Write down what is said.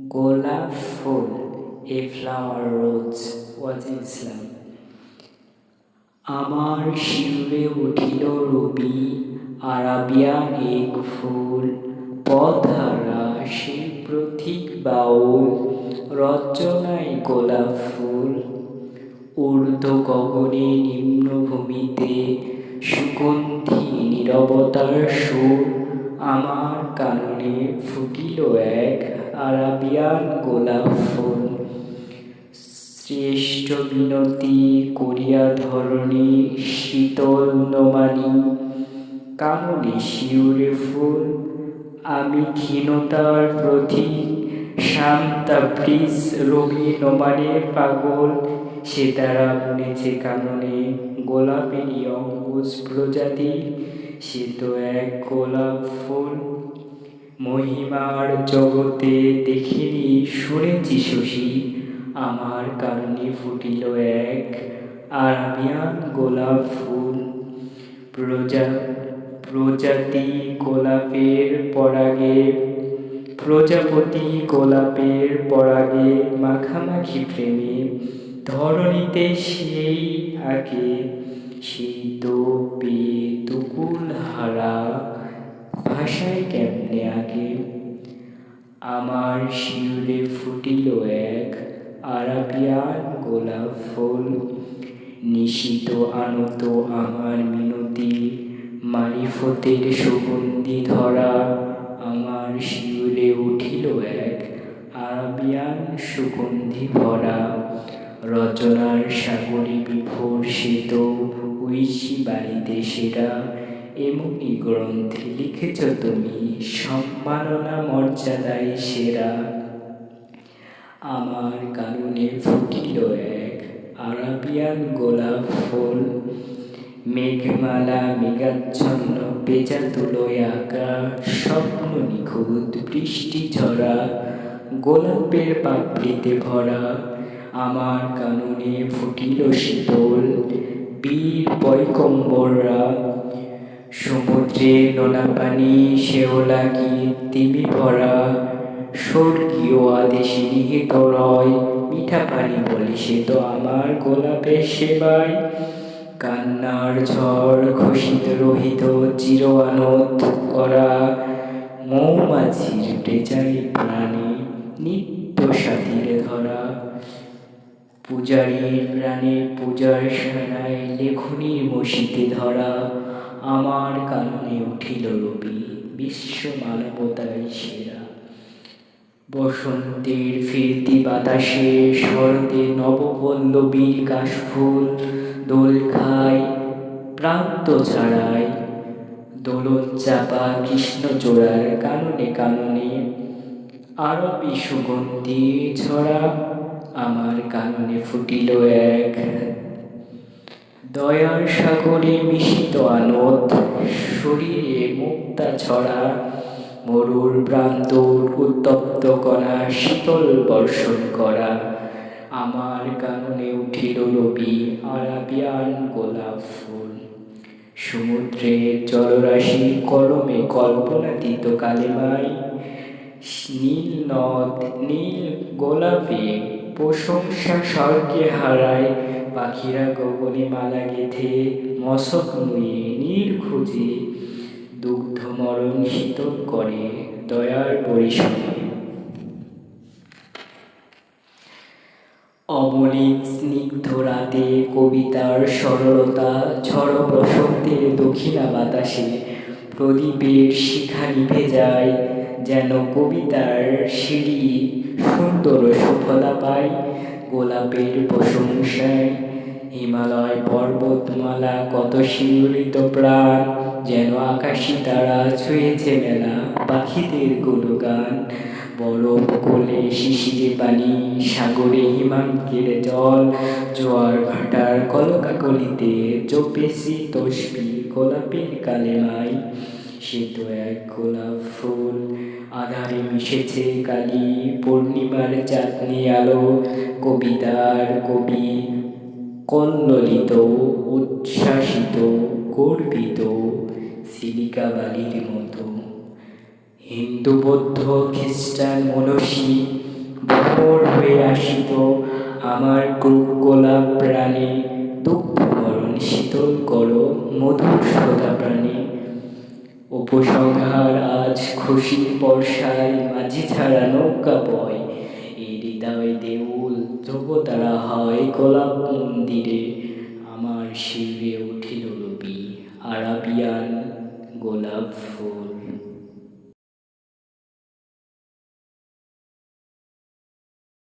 গোলাপ ফুল a flower রোজ ওয়াজ ইসলাম আমার শিউরে উঠিল রবি আরাবিয়ান এক ফুল পথহারা সে প্রথিক বাউল, রচনায় গোলাপ ফুল। ঊর্ধ্ব গগনে নিম্নভূমিতে সুগন্ধি, নীরবতার সুর আমার কাননে ফুটিল এক আরাবিয়ান গোলাপ ফুল। শ্রেষ্ঠ বিনতি করিয়া ধরণী শীতল নমানি, কাননে শিউরে ফুল। আমি ক্ষীণতার প্রতীক, শান্তা ব্রিজ রবি নমানের পাগল। সে তারা বুনেছে কাননে গোলাপেরই অঙ্কুশ প্রজাতি। সে তো এক গোলাপ ফুল মহিমার জগতে দেখিনি, শুনেছি শশী, আমার কারণে ফুটিল এক আরাবিয়ান গোলাপ ফুল। প্রজা, প্রজাতি গোলাপের পরাগে, প্রজাপতি গোলাপের পরাগে মাখামাখি প্রেমে, ধরণীতে সেই আগে শীত তুকুল হারা ভাষায় কেমনে আগে? আমার শিউরে ফুটিল এক আরাবিয়ান গোলাপ ফুল। নিশিত আনত আমার মিনতি, মারিফতের সুগন্ধি ধরা আমার শিউরে উঠিল এক আরাবিয়ান সুগন্ধি ভরা। রচনার সাগরে বিভোর শ্বেত ঐশী বাড়িতে সেরা এমনই গ্রন্থে লিখেছ তুমি, সম্মাননা মর্যাদায় সেরা। আমার কারণে ফুটিল এক আরাবিয়ান গোলাপ ফুল, মেঘমালা মেঘাচ্ছন্ন পেঁচা তুলোয় আঁকা স্বপ্ন নিখুঁত বৃষ্টি ঝরা, গোলাপের পাপড়িতে ভরা। আমার কাননে ফুটিল শীতল বীর পয়কম্বররা সমুদ্রে নোনা পানি শেওলা গীত তিমি ভরা, স্বর্গীয় আদেশে নিহিত রয়, মিঠা পানি বলি সে তো আমার গোলাপের সেবায়। কান্নার ঝড় ঘোষিত রহিত চির আনত করা, মৌমাছির টেচাই প্রাণী। পূজারীর প্রাণে পূজার সানায় লেখনির মসিতে ধরা আমার কাননে উঠিল রবি, বিশ্ব মানবতায় সেরা। বসন্তের ফিরতি বাতাসে শরতে নবপল্লবীর কাশফুল দোল খায়, প্রান্ত ছাড়ায় দোলন চাপা কৃষ্ণচূড়ার কাননে কাননে আরবি সুগন্ধি ছড়া আমার কাননে ফুটিল এক দয়ার সাগরে মিশিত আনত শরীরে মুক্তা ছড়া, মরুর প্রান্তর উত্তপ্ত করা শীতল বর্ষণ করা। আমার কাননে উঠিল রবি আরাবিয়ান গোলাপ ফুল। সমুদ্রে জলরাশি কলমে কল্পনাতীত কালেমায় নীল নদ, নীল গোলাপে প্রশংসা স্বর্গে হারায়। পাখিরা গগনে মালা গেথে মশক নুয়ে নীর খুঁজে দুগ্ধ মরণ শীতল করে দয়ার পরিসরে। অমলিক স্নিগ্ধ রাতে কবিতার সরলতা, ঝড় বসন্তের দক্ষিণা বাতাসে প্রদীপের শিখা নিভে যায়। যেন কবিতার সিঁড়ি সুন্দর সফলা পায়, গোলাপের প্রশংসায় হিমালয় পর্বতমালা কত শিউরিত প্রাণ, যেন আকাশি তারা ছুঁয়েছে মেলা পাখিদের গুণগান। বরফ কোলে শিশিরে পানি, সাগরে হিমাঙ্কের জল, জোয়ার ভাটার কলকাকলিতে চোপেসি তসবি গোলাপের কালেমাই সে তো এক গোলাপ ফুল। আধারে মিশেছে কালি পূর্ণিমার চাঁদনি আলো। কবিতার কবি কল্লোলিত, উচ্ছ্বাসিত, গর্বিত সিলিকা বালির মতো। হিন্দু, বৌদ্ধ, খ্রিস্টান, মনসী ভ্রমর হয়ে আসিত আমার ক্রুক গোলাপ প্রাণে। দুঃখ মরণ শীতল করো মধুর শ্রোতা প্রাণে। উপসংহার আজ খুশি বর্ষায়, মাঝি ছাড়া নৌকা বয়। এই হৃদয় দেউল ধ্রুবতারা হয় গোলাপ মন্দিরে। আমার শিবে উঠিল রবি, আরাবিয়ান গোলাপ ফুল।